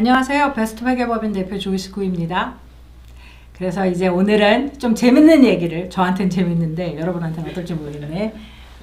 안녕하세요. 베스트 회계법인 대표 조이스 구입니다. 그래서 이제 오늘은 좀 재밌는 얘기를 저한테는 재밌는데 여러분한테는 어떨지 모르겠네.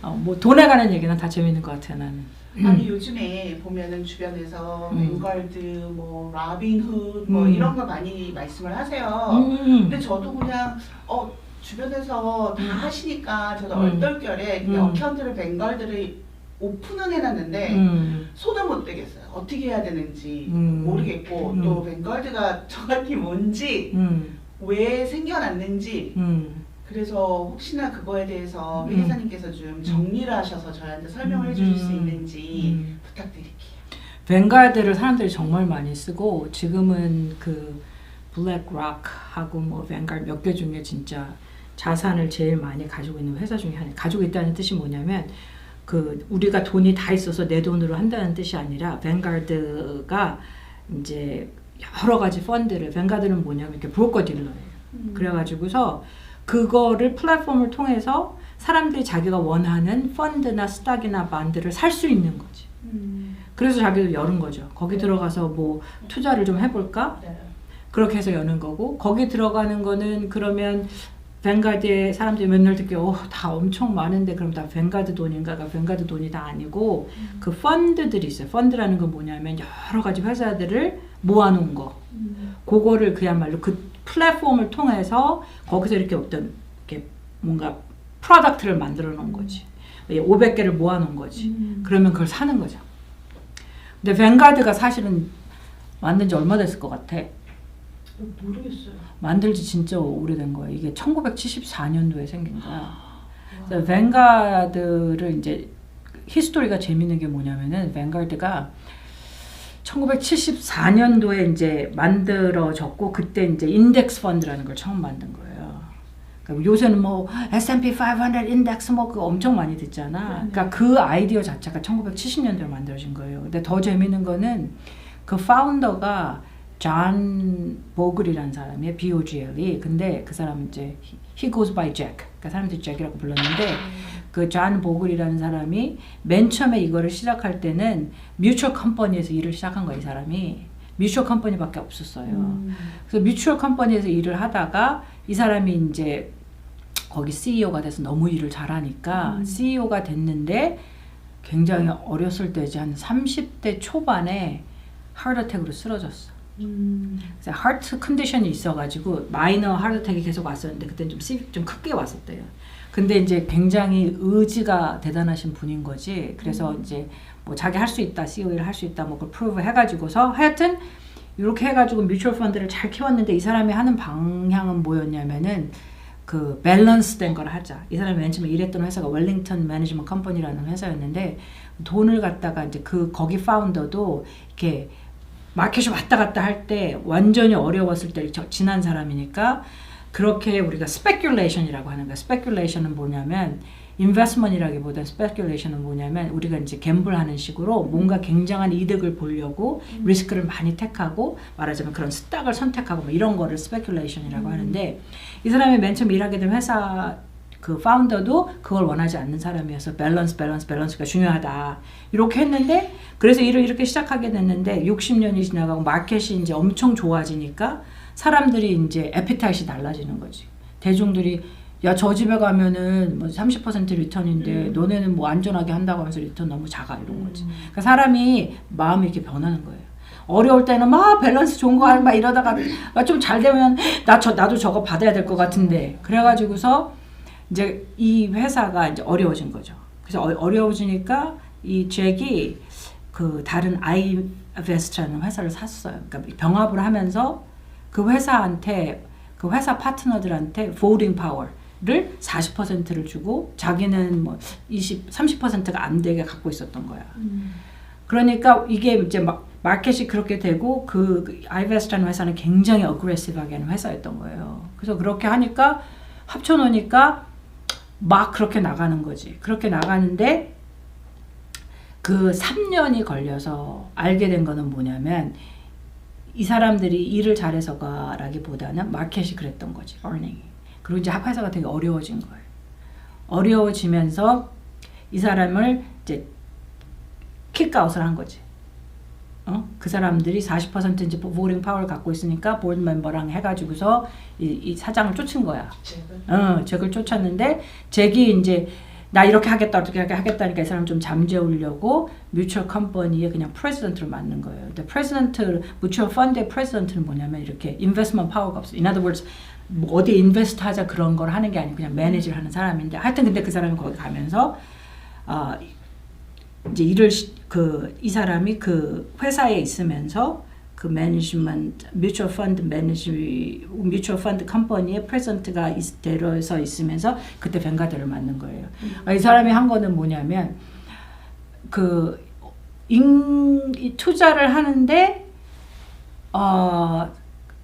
어, 뭐 돈에 관한 얘기는 다 재밌는 것 같아요 나는. 아니 요즘에 보면은 주변에서 음. 뱅걸드, 뭐 라빈훗 뭐 음. 이런 거 많이 말씀을 하세요. 음. 근데 저도 그냥 어 주변에서 다 음. 하시니까 저도 음. 얼떨결에 그냥 음. 어카운트를 뱅걸드를 오픈은 해놨는데 음. 손을 못 대겠어요. 어떻게 해야 되는지 음. 모르겠고 음. 또 뱅걸드가 정확히 뭔지 음. 왜 생겨났는지 음. 그래서 혹시나 그거에 대해서 음. 회계사님께서 좀 정리를 하셔서 저희한테 설명을 해주실 수 있는지 음. 부탁드릴게요. 뱅가드를 사람들이 정말 많이 쓰고 지금은 그 블랙락하고 뭐 뱅가드 몇개 중에 진짜 자산을 제일 많이 가지고 있는 회사 중에 하나. 가지고 있다는 뜻이 뭐냐면 그 우리가 돈이 다 있어서 내 돈으로 한다는 뜻이 아니라 뱅가드가 이제 여러 가지 펀드를 뱅가드는 뭐냐면 이렇게 브로커 딜러예요. 그래가지고서 그거를 플랫폼을 통해서 사람들이 자기가 원하는 펀드나 스탁이나 반드를 살 수 있는 거지. 음. 그래서 자기도 여는 거죠. 거기 들어가서 뭐 투자를 좀 해볼까? 네. 그렇게 해서 여는 거고 거기 들어가는 거는 그러면 뱅가드에 사람들이 맨날 듣기 어, 다 엄청 많은데 그럼 다 뱅가드 돈인가가 뱅가드 돈이 다 아니고 그 펀드들이 있어요. 펀드라는 건 뭐냐면 여러 가지 회사들을 모아놓은 거. 음. 그거를 그야말로 그 플랫폼을 통해서 거기서 이렇게 어떤 이렇게 뭔가 프로덕트를 만들어 놓은 거지. 500개를 모아 놓은 거지. 음. 그러면 그걸 사는 거죠. 근데 뱅가드가 사실은 만든 지 얼마 됐을 것 같아? 모르겠어요. 만들 지 진짜 오래된 거예요. 이게 1974년도에 생긴 거야. 와. 그래서 뱅가드를 이제 히스토리가 재밌는 게 뭐냐면은 뱅가드가 1974년도에 이제 만들어졌고 그때 이제 인덱스 펀드라는 걸 처음 만든 거예요. 그러니까 요새는 뭐 S&P 500 인덱스 뭐 그거 엄청 많이 듣잖아. 네네. 그러니까 그 아이디어 자체가 1970년도에 만들어진 거예요. 근데 더 재밌는 거는 그 파운더가 존 보글이라는 사람이에요. B-O-G-L이. 근데 그 사람 이제 he goes by Jack. 그러니까 사람들이 잭이라고 불렀는데 그 존 보글이라는 사람이 맨 처음에 이거를 시작할 때는 뮤추얼 컴퍼니에서 일을 시작한 거야 이 사람이 뮤추얼 컴퍼니밖에 없었어요. 음. 그래서 뮤추얼 컴퍼니에서 일을 하다가 이 사람이 이제 거기 CEO가 돼서 너무 일을 잘하니까 음. CEO가 됐는데 굉장히 어렸을 때지 한 30대 초반에 하트어택으로 쓰러졌어. 음. 그래서 하트 컨디션이 있어가지고 마이너 하트어택이 계속 왔었는데 그때는 좀, 시- 좀 크게 왔었대요. 근데 이제 굉장히 의지가 대단하신 분인 거지. 그래서 음. 이제 뭐 자기 할 수 있다, CEO 일할수 있다, 뭐 그걸 프로브 해가지고서 하여튼 이렇게 해가지고 뮤추얼 펀드를 잘 키웠는데 이 사람이 하는 방향은 뭐였냐면은 그 밸런스 된 걸 하자. 이 사람이 맨 처음에 일했던 회사가 웰링턴 매니지먼트 컴퍼니라는 회사였는데 돈을 갖다가 이제 그 거기 파운더도 이렇게 마켓이 왔다 갔다 할 때 완전히 어려웠을 때 저- 지난 사람이니까 그렇게 우리가 스페큘레이션이라고 하는 거야. 스페큘레이션은 뭐냐면 인베스트먼이라기보다 스페큘레이션은 뭐냐면 우리가 이제 갬블하는 식으로 뭔가 굉장한 이득을 보려고 리스크를 많이 택하고 말하자면 그런 스탁을 선택하고 뭐 이런 거를 스페큘레이션이라고 음. 하는데 이 사람이 맨 처음 일하게 된 회사 그 파운더도 그걸 원하지 않는 사람이어서 밸런스 밸런스 밸런스가 중요하다 이렇게 했는데 그래서 일을 이렇게 시작하게 됐는데 60년이 지나가고 마켓이 이제 엄청 좋아지니까 사람들이 이제 에피타이트이 달라지는 거지 대중들이 야 저 집에 가면은 뭐 30% 리턴인데 음. 너네는 뭐 안전하게 한다고 하면서 리턴 너무 작아 이런 거지 음. 그러니까 사람이 마음이 이렇게 변하는 거예요. 어려울 때는 막 밸런스 좋은 거 하면 막 이러다가 좀 잘 되면 나 저 나도 저거 받아야 될 것 같은데 그래가지고서 이제 이 회사가 이제 어려워진 거죠. 그래서 어, 어려워지니까 이 잭이 그 다른 아이베스트라는 회사를 샀어요. 그러니까 병합을 하면서 그 회사한테 그 회사 파트너들한테 voting power를 40%를 주고 자기는 뭐 20, 30%가 안 되게 갖고 있었던 거야. 음. 그러니까 이게 이제 막 마켓이 그렇게 되고 그 아이베스트라는 회사는 굉장히 어그레시브하게 하는 회사였던 거예요. 그래서 그렇게 하니까 합쳐놓으니까 막 그렇게 나가는 거지. 그렇게 나가는데 그 3년이 걸려서 알게 된 거는 뭐냐면 이 사람들이 일을 잘해서가라기보다는 마켓이 그랬던 거지. earning이. 그리고 이제 회사가 되게 어려워진 거예요. 어려워지면서 이 사람을 이제 킥아웃을 한 거지. 어? 그 사람들이 40% 이제 보링 파워를 갖고 있으니까 보드 멤버랑 해가지고서 이, 이 사장을 쫓은 거야. 어, 잭을 쫓았는데 잭이 이제 나 이렇게 하겠다 어떻게 하겠다니까 이 사람 좀 잠재우려고 뮤추얼 컴퍼니에 그냥 프레지던트를 맡는 거예요. 근데 프레지던트 뮤추얼 펀드의 프레지던트는 뭐냐면 이렇게 인베스트먼트 파워가 없어. In other words 뭐 어디 인베스트 하자 그런 걸 하는 게 아니고 그냥 매니지를 하는 사람인데 하여튼 근데 그 사람이 거기 가면서 어, 이제 일을 그 이 사람이 그 회사에 있으면서 그 매니지먼트 뮤추얼 펀드 매니지 뮤추얼 펀드 컴퍼니의 프레젠트가 되어서 있으면서 그때 뱅가드를 맡는 거예요. 아, 이 사람이 한 거는 뭐냐면 그 인, 이 투자를 하는데 어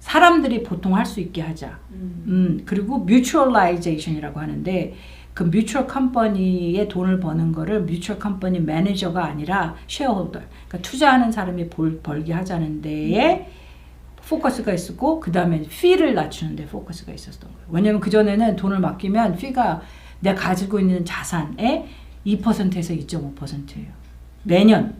사람들이 보통 할 수 있게 하자. 음. 음, 그리고 뮤추얼라이제이션이라고 하는데 그 뮤추얼 컴퍼니에 돈을 버는 거를 뮤추얼 컴퍼니 매니저가 아니라 쉐어홀더, 그러니까 투자하는 사람이 벌, 벌게 하자는 데에 포커스가 있었고 그 다음에 피를 낮추는 데 포커스가 있었던 거예요. 왜냐면 그 전에는 돈을 맡기면 피가 내가 가지고 있는 자산의 2%에서 2.5%예요. 매년.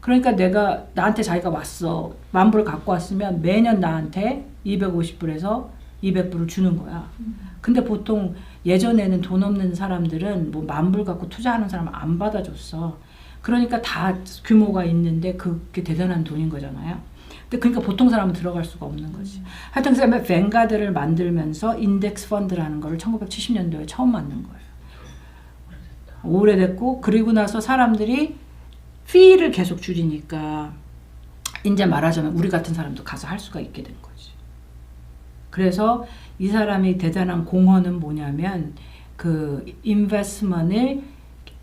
그러니까 내가 나한테 자기가 왔어 만 불을 갖고 왔으면 매년 나한테 250불에서 200불을 주는 거야. 근데 보통 예전에는 돈 없는 사람들은 뭐 만불 갖고 투자하는 사람은 안 받아줬어. 그러니까 다 규모가 있는데 그게 대단한 돈인 거잖아요. 근데 그러니까 보통 사람은 들어갈 수가 없는 거지. 하여튼 그 다음에 뱅가드를 만들면서 인덱스 펀드라는 거를 1970년도에 처음 만든 거예요. 오래됐고 그리고 나서 사람들이 피를 계속 줄이니까 이제 말하자면 우리 같은 사람도 가서 할 수가 있게 된 거지. 그래서 이 사람이 대단한 공헌은 뭐냐면 그 인베스트먼을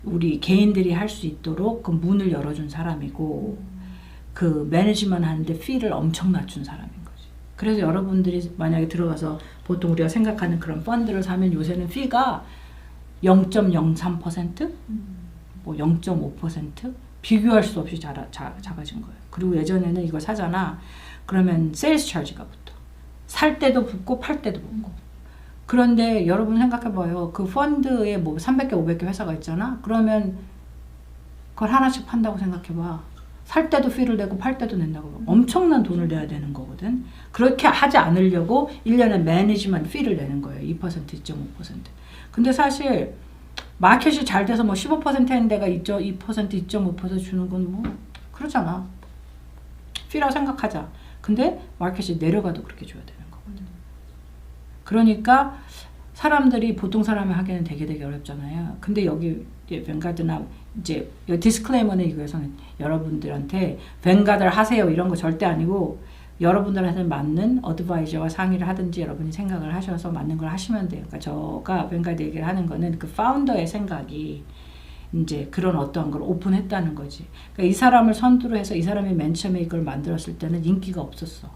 우리 개인들이 할 수 있도록 그 문을 열어준 사람이고 그 매니지먼 하는데 피를 엄청 낮춘 사람인 거지. 그래서 여러분들이 만약에 들어가서 보통 우리가 생각하는 그런 펀드를 사면 요새는 피가 0.03%? 뭐 0.5% 비교할 수 없이 자, 자, 작아진 거예요. 그리고 예전에는 이걸 사잖아. 그러면 세일스 차지가 붙어. 살 때도 붙고 팔 때도 붙고. 그런데 여러분 생각해봐요. 그 펀드에 뭐 300개, 500개 회사가 있잖아. 그러면 그걸 하나씩 판다고 생각해봐. 살 때도 피를 내고 팔 때도 낸다고. 그러고. 엄청난 돈을 내야 되는 거거든. 그렇게 하지 않으려고 1년에 매니지먼트 피를 내는 거예요. 2%, 2.5%. 근데 사실 마켓이 잘 돼서 뭐 15%인 데가 있죠. 2%, 2.5% 주는 건 뭐 그러잖아. 피라고 생각하자. 근데 마켓이 내려가도 그렇게 줘야 거거든. 그러니까 사람들이 보통 사람이 하기에는 되게 되게 어렵잖아요. 근데 여기 뱅가드나 이제 이 디스클레이머는 이거에서는 여러분들한테 뱅가드를 하세요 이런 거 절대 아니고 여러분들한테 맞는 어드바이저와 상의를 하든지 여러분이 생각을 하셔서 맞는 걸 하시면 돼요. 그러니까 저가 뱅가드 얘기를 하는 거는 그 파운더의 생각이 이제 그런 어떠한 걸 오픈했다는 거지. 그러니까 이 사람을 선두로 해서 이 사람이 맨 처음에 이걸 만들었을 때는 인기가 없었어.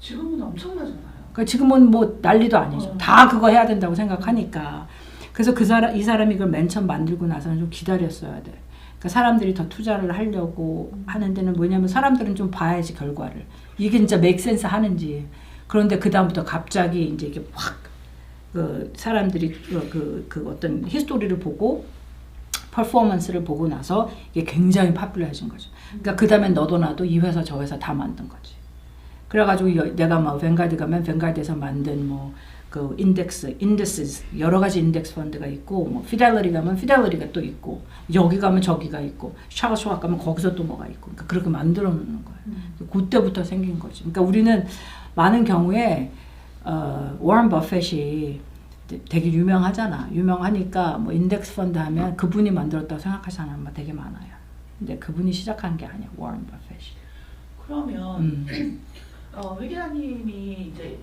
지금은 엄청나잖아요. 그러니까 지금은 뭐 난리도 아니죠. 어. 다 그거 해야 된다고 생각하니까. 그래서 그 사람 이 사람이 이걸 맨 처음 만들고 나서는 좀 기다렸어야 돼. 그러니까 사람들이 더 투자를 하려고 하는 데는 뭐냐면 사람들은 좀 봐야지 결과를. 이게 진짜 sense 하는지. 그런데 그 다음부터 갑자기 이제 이게 확 그 사람들이 그, 그, 그 어떤 히스토리를 보고 퍼포먼스를 보고 나서 이게 굉장히 파퓰러해진 거죠. 그러니까 그 다음에 너도 나도 이 회사 저 회사 다 만든 거지. 그래가지고 여- 내가 뭐 뱅가드 가면 뱅가드에서 만든 뭐 그 인덱스, 인덱스 여러 가지 인덱스 펀드가 있고 뭐 피델리티 가면 피델리티가 또 있고 여기 가면 저기가 있고 샤워쇼와 가면 거기서 또 뭐가 있고 그러니까 그렇게 만들어 놓는 거예요. 그때부터 생긴 거지. 그러니까 우리는 많은 경우에 어, 워런 버핏이 되- 되게 유명하잖아. 유명하니까 뭐 인덱스 펀드 하면 그분이 만들었다고 생각하시는 사람 되게 많아요. 근데 그분이 시작한 게 아니야. 워런 버핏이. 그러면 음. 어, 회계사님이 이제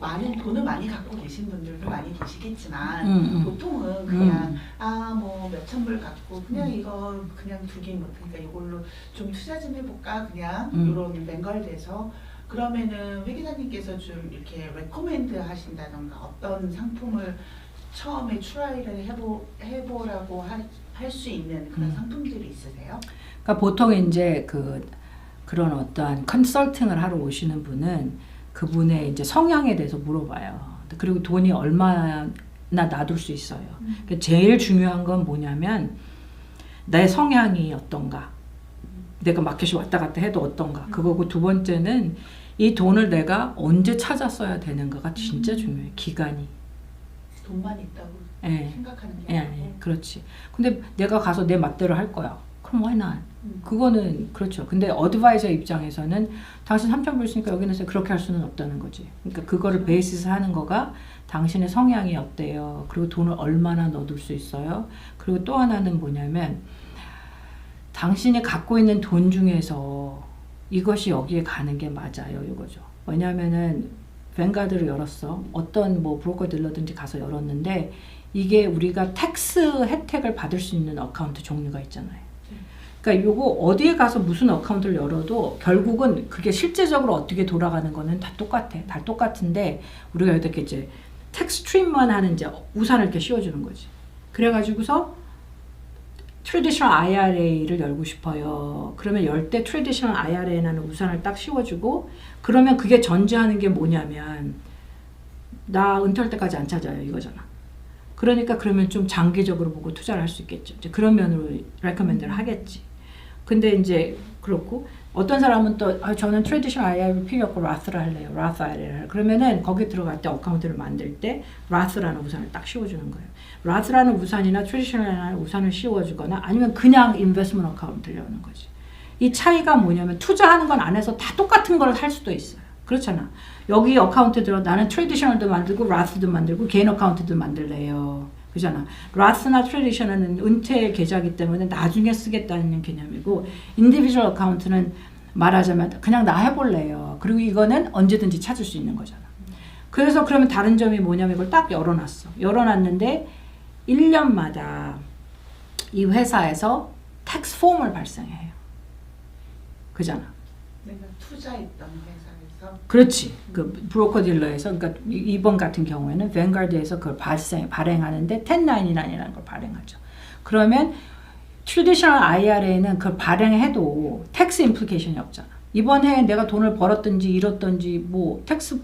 많은 돈을 많이 갖고 계신 분들도 많이 계시겠지만 음, 음. 보통은 그냥 음. 아뭐 몇천 불 갖고 그냥 이거 그냥 두긴 못하니까 이걸로 좀 투자 좀 해볼까 그냥 음. 이런 맹걸돼서 그러면은 회계사님께서 좀 이렇게 레코멘드 하신다던가 어떤 상품을 처음에 트라이를 해보 해보라고 할 수 있는 그런 음. 상품들이 있으세요? 그러니까 보통 이제 그 그런 어떠한 컨설팅을 하러 오시는 분은 그분의 이제 성향에 대해서 물어봐요. 그리고 돈이 얼마나 놔둘 수 있어요. 그러니까 제일 중요한 건 뭐냐면 내 성향이 어떤가. 내가 마켓이 왔다 갔다 해도 어떤가 그거고 두 번째는 이 돈을 내가 언제 찾았어야 되는가가 진짜 중요해 기간이 돈만 있다고 예. 생각하는 게 예, 예, 그렇지. 근데 내가 가서 내 맛대로 할 거야. 그럼 why not? 음. 그거는 그렇죠. 근데 어드바이저 입장에서는 당신 3천 불 쓰니까 여기는 그렇게 할 수는 없다는 거지. 그러니까 그거를 베이스에서 하는 거가 당신의 성향이 어때요? 그리고 돈을 얼마나 넣어둘 수 있어요? 그리고 또 하나는 뭐냐면 당신이 갖고 있는 돈 중에서 이것이 여기에 가는 게 맞아요, 이거죠. 왜냐면은 뱅가드를 열었어. 어떤 뭐 브로커 딜러든지 가서 열었는데 이게 우리가 텍스 혜택을 받을 수 있는 어카운트 종류가 있잖아요. 그러니까 요거 어디에 가서 무슨 어카운트를 열어도 결국은 그게 실제적으로 어떻게 돌아가는 거는 다 똑같아. 다 똑같은데 우리가 이렇게 이제 텍스 트림만 하는 이제 우산을 이렇게 씌워주는 거지. 그래가지고서 트레디셔널 IRA를 열고 싶어요. 그러면 열 때 트레디셔널 IRA라는 우산을 딱 씌워주고 그러면 그게 전제하는 게 뭐냐면 나 은퇴할 때까지 안 찾아요 이거잖아. 그러니까 그러면 좀 장기적으로 보고 투자를 할 수 있겠죠. 이제 그런 면으로 레커멘드를 하겠지. 근데 이제 그렇고 어떤 사람은 또 아, 저는 트레디셔널 IRA 필요 없고 라스를 할래요. 라스 할래요. 그러면은 거기 들어갈 때 어카운트를 만들 때 라스라는 우산을 딱 씌워주는 거예요. 라스라는 우산이나 트레디셔널이라는 우산을 씌워주거나 아니면 그냥 인베스트먼트 어카운트를 여는 거지. 이 차이가 뭐냐면 투자하는 건 안에서 다 똑같은 걸 할 수도 있어요. 그렇잖아. 여기 어카운트 들어 나는 트레디셔널도 만들고 라스도 만들고 개인 어카운트도 만들래요. 그잖아. 라스나 트레디셔널은 은퇴 계좌이기 때문에 나중에 쓰겠다는 개념이고 인디비주얼 어카운트는 말하자면 그냥 나 해볼래요. 그리고 이거는 언제든지 찾을 수 있는 거잖아. 그래서 그러면 다른 점이 뭐냐면 이걸 딱 열어놨어. 열어놨는데 1년마다 이 회사에서 텍스 폼을 발생해요. 그잖아. 내가 투자했던 회사에서 그렇지. 그 브로커 딜러에서 그러니까 이- 이번 같은 경우에는 뱅가드에서 그걸 발생 발행하는데 1099이라는 걸 발행하죠. 그러면 트레디셔널 IRA는 그걸 발행해도 텍스 임플리케이션이 없잖아. 이번 해에 내가 돈을 벌었든지 잃었든지 뭐 텍스를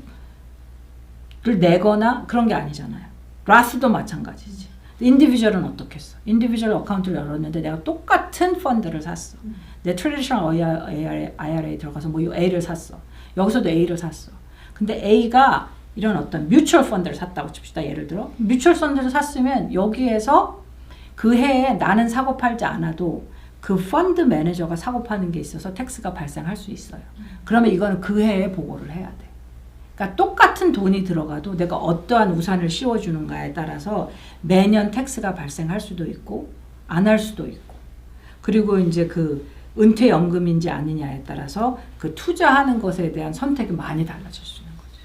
내거나 그런 게 아니잖아요. 라스도 마찬가지지. 인디비주얼은 어떻겠어? 인디비주얼 어카운트를 열었는데 내가 똑같은 펀드를 샀어. 내 트레디셔널 IRA, IRA 들어가서 뭐 A를 샀어. 여기서도 A를 샀어. 근데 A가 이런 어떤 뮤추얼 펀드를 샀다고 칩시다. 예를 들어. 뮤추얼 펀드를 샀으면 여기에서 그 해에 나는 사고 팔지 않아도 그 펀드 매니저가 사고 파는 게 있어서 텍스가 발생할 수 있어요. 그러면 이거는 그 해에 보고를 해야 돼. 그러니까 똑같은 돈이 들어가도 내가 어떠한 우산을 씌워주는가에 따라서 매년 텍스가 발생할 수도 있고 안 할 수도 있고 그리고 이제 그 은퇴연금인지 아니냐에 따라서 그 투자하는 것에 대한 선택이 많이 달라질 수 있는 거죠.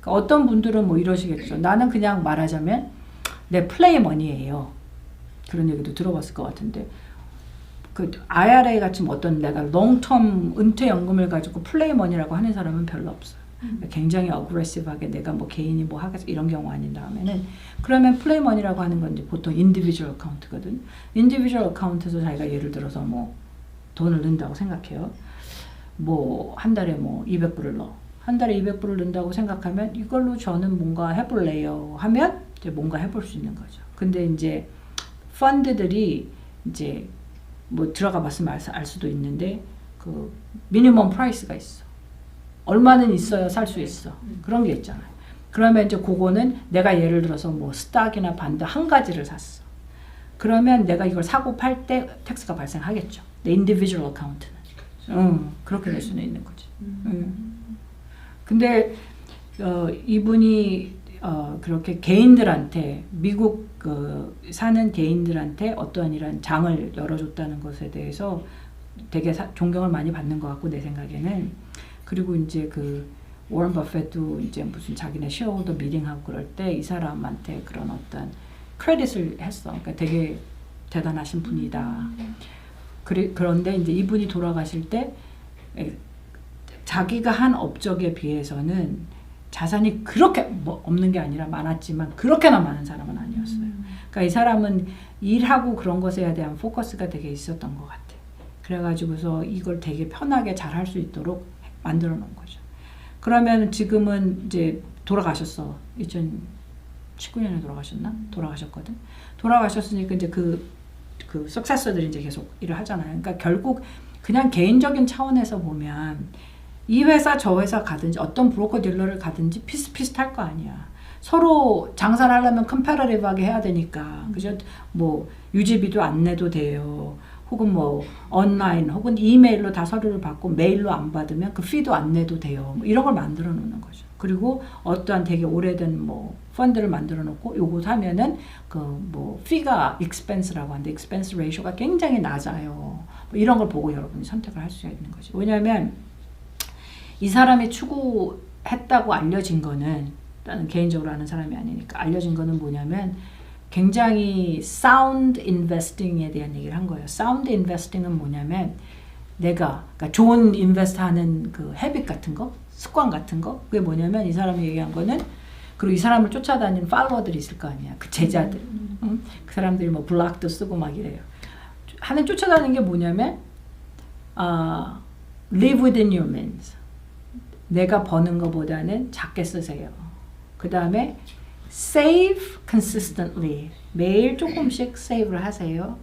그러니까 어떤 분들은 뭐 이러시겠죠. 나는 그냥 말하자면 내 플레이 머니예요. 그런 얘기도 들어봤을 것 같은데 그 IRA 같이 뭐 어떤 내가 롱텀 은퇴연금을 가지고 플레이 머니라고 하는 사람은 별로 없어요. 굉장히 어그레시브하게 내가 뭐 개인이 뭐 하겠어 이런 경우 아닌 다음에는 그러면 플레이 머니라고 하는 건 이제 보통 인디비주얼 어카운트거든. 인디비주얼 어카운트에서 자기가 예를 들어서 뭐 돈을 넣는다고 생각해요. 뭐 한 달에 뭐 200불을 넣어. 한 달에 200불을 넣는다고 생각하면 이걸로 저는 뭔가 해볼래요 하면 이제 뭔가 해볼 수 있는 거죠. 근데 이제 펀드들이 이제 뭐 들어가 봤으면 알, 수도 있는데 그 미니멈 프라이스가 있어. 얼마는 있어야 살 수 있어. 그런 게 있잖아요. 그러면 이제 그거는 내가 예를 들어서 뭐 스탁이나 반드 한 가지를 샀어. 그러면 내가 이걸 사고 팔 때 텍스가 발생하겠죠. 내 인디비주얼 어카운트는. 응, 그렇게 될 수는 있는 거지. 응. 근데 어, 이분이 어, 그렇게 개인들한테 미국 그 사는 개인들한테 어떠한 이런 장을 열어줬다는 것에 대해서 되게 사- 존경을 많이 받는 것 같고 내 생각에는 그리고 이제 그 워런 버핏도 이제 무슨 자기네 쉐어홀더 미팅하고 그럴 때 이 사람한테 그런 어떤 크레딧을 했어. 그러니까 되게 대단하신 분이다. 그래, 그런데 이제 이분이 돌아가실 때 에, 자기가 한 업적에 비해서는 자산이 그렇게 뭐 없는 게 아니라 많았지만 그렇게나 많은 사람은 아니었어요. 그러니까 이 사람은 일하고 그런 것에 대한 포커스가 되게 있었던 것 같아. 그래가지고서 이걸 되게 편하게 잘 할 수 있도록 만들어 놓은 거죠. 그러면 지금은 이제 돌아가셨어. 2019년에 돌아가셨나? 돌아가셨거든. 돌아가셨으니까 이제 그 그 석세서들이 이제 계속 일을 하잖아요. 그러니까 결국 그냥 개인적인 차원에서 보면 이 회사 저 회사 가든지 어떤 브로커 딜러를 가든지 비슷비슷할 거 아니야. 서로 장사를 하려면 컴패러티브하게 해야 되니까 그죠? 뭐 유지비도 안 내도 돼요. 혹은 뭐 온라인 혹은 이메일로 다 서류를 받고 메일로 안 받으면 그 피도 안 내도 돼요. 뭐 이런 걸 만들어 놓는 거죠. 그리고 어떠한 되게 오래된 뭐 펀드를 만들어 놓고 요거 사면은 그 뭐 피가 expense라고 하는데 expense ratio가 굉장히 낮아요. 뭐 이런 걸 보고 여러분이 선택을 할수 있는 거죠. 왜냐하면 이 사람이 추구했다고 알려진 거는 나는 개인적으로 아는 사람이 아니니까 알려진 거는 뭐냐면 굉장히 sound investing에 대한 얘기를 한 거예요. sound investing은 뭐냐면 내가 그러니까 좋은 인베스트 하는 그 헤빗 같은 거, 습관 같은 거. 그게 뭐냐면 이 사람이 얘기한 거는 그리고 이 사람을 쫓아다니는 팔로워들이 있을 거 아니야. 그 제자들. 응? 그 사람들이 뭐 블락도 쓰고 막 이래요. 하는 쫓아다니는 게 뭐냐면 아 live within your means. 내가 버는 것보다는 작게 쓰세요. 그 다음에 save consistently. 매일 조금씩 save를 하세요.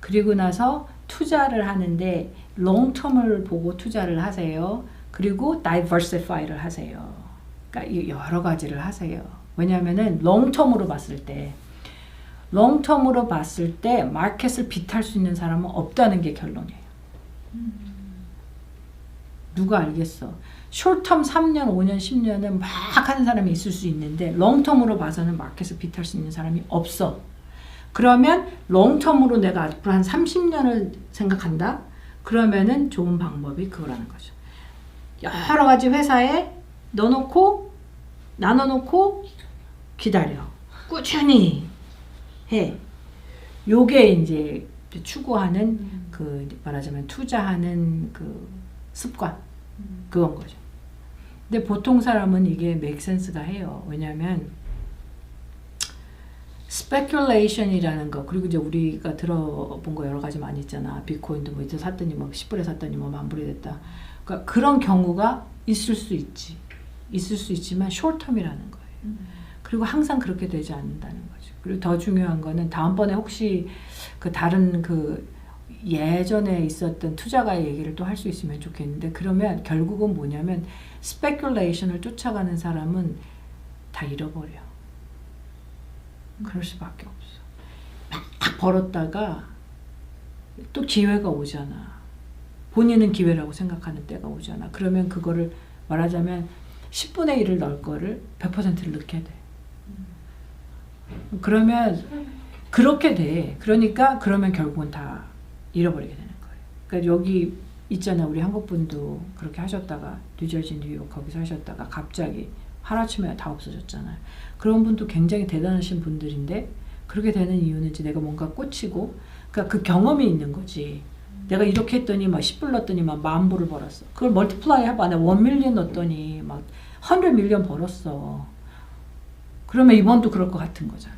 그리고 나서 투자를 하는데 long term을 보고 투자를 하세요. 그리고 diversify를 하세요. 그러니까 이 여러 가지를 하세요. 왜냐하면은 long term으로 봤을 때 long term으로 봤을 때 마켓을 비탈 수 있는 사람은 없다는 게 결론이에요. 누가 알겠어? 숏텀 3년, 5년, 10년은 막 하는 사람이 있을 수 있는데 롱텀으로 봐서는 마켓을 비탈 수 있는 사람이 없어. 그러면 롱텀으로 내가 앞으로 한 30년을 생각한다? 그러면은 좋은 방법이 그거라는 거죠. 여러 가지 회사에 넣어놓고 나눠놓고 기다려. 꾸준히 해. 요게 이제 추구하는 그 말하자면 투자하는 그 습관 그건 거죠. 근데 보통 사람은 이게 sense가 해요. 왜냐하면 speculation이라는 거 그리고 이제 우리가 들어본 거 여러 가지 많이 있잖아. 비트코인도 뭐 이제 샀더니 뭐 10불에 샀더니 뭐 만불이 됐다. 그러니까 그런 경우가 있을 수 있지. 있을 수 있지만 short-term이라는 거예요. 그리고 항상 그렇게 되지 않는다는 거죠. 그리고 더 중요한 거는 다음번에 혹시 그 다른 그 예전에 있었던 투자가의 얘기를 또 할 수 있으면 좋겠는데 그러면 결국은 뭐냐면 스페큘레이션을 쫓아가는 사람은 다 잃어버려. 그럴 수밖에 없어. 막 벌었다가 또 기회가 오잖아. 본인은 기회라고 생각하는 때가 오잖아. 그러면 그거를 말하자면 10분의 1을 넣을 거를 100%를 넣게 돼. 그러면 그렇게 돼. 그러니까 그러면 결국은 다 잃어버리게 되는 거예요. 그러니까 여기 있잖아. 우리 한국 분도 그렇게 하셨다가 뉴저지, 뉴욕 거기서 하셨다가 갑자기 하루아침에 다 없어졌잖아요. 그런 분도 굉장히 대단하신 분들인데 그렇게 되는 이유는 이제 내가 뭔가 꽂히고 그러니까 그 경험이 있는 거지. 내가 이렇게 했더니 막 10불 넣었더니 막 만 불을 벌었어. 그걸 멀티플라이 해봐. 내가 1 밀리언 넣었더니 막 100 밀리언 벌었어. 그러면 이번도 그럴 것 같은 거잖아.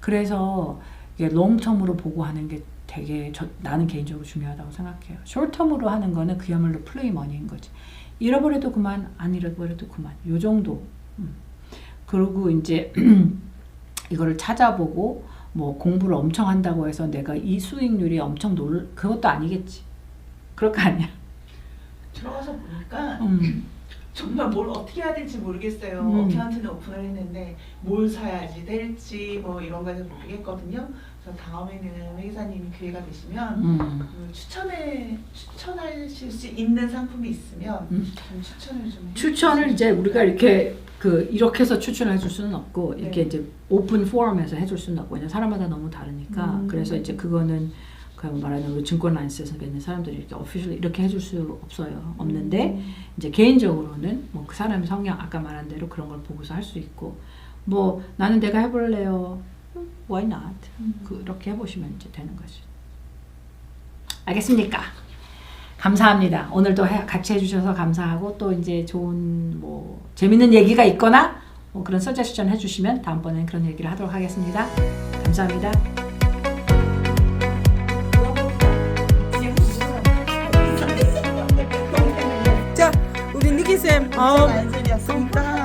그래서 이게 롱텀으로 보고 하는 게 되게 저, 나는 개인적으로 중요하다고 생각해요. 숏텀으로 하는 거는 그야말로 플레이 머니인 거지. 잃어버려도 그만, 안 잃어버려도 그만. 요 정도. 음. 그리고 이제 이거를 찾아보고 뭐 공부를 엄청 한다고 해서 내가 이 수익률이 엄청 놀 그것도 아니겠지. 그럴 거 아니야. 들어가서 보니까 음. 정말 뭘 어떻게 해야 될지 모르겠어요. 음. 어카운트는 오픈을 했는데 뭘 사야지 될지 뭐 이런 거를 모르겠거든요. 그래서 다음에는 회계사님이 기회가 되시면 음. 그 추천에 추천하실 수 있는 상품이 있으면 음. 좀 추천을 좀 추천을 이제 우리가 이렇게 그 이렇게 해서 추천해 줄 수는 없고 이렇게 네. 이제 오픈 포럼에서 해줄 수는 없고 왜냐 사람마다 너무 다르니까 음. 그래서 이제 그거는 그 말하는 우리 증권 라이센스에 있는 사람들이 이렇게 오피셜 이렇게 해줄 수 없어요 없는데 음. 이제 개인적으로는 뭐 그 사람의 성향 아까 말한 대로 그런 걸 보고서 할 수 있고 뭐 나는 내가 해볼래요 음, why not 음. 그렇게 해보시면 이제 되는 거지 알겠습니까? 감사합니다. 오늘도 해- 같이 해주셔서 감사하고 또 이제 좋은 뭐 재밌는 얘기가 있거나 뭐 그런 서제스션 해주시면 다음번에는 그런 얘기를 하도록 하겠습니다. 감사합니다. 자, 우리 니키 쌤. 어, 안소리였습니다.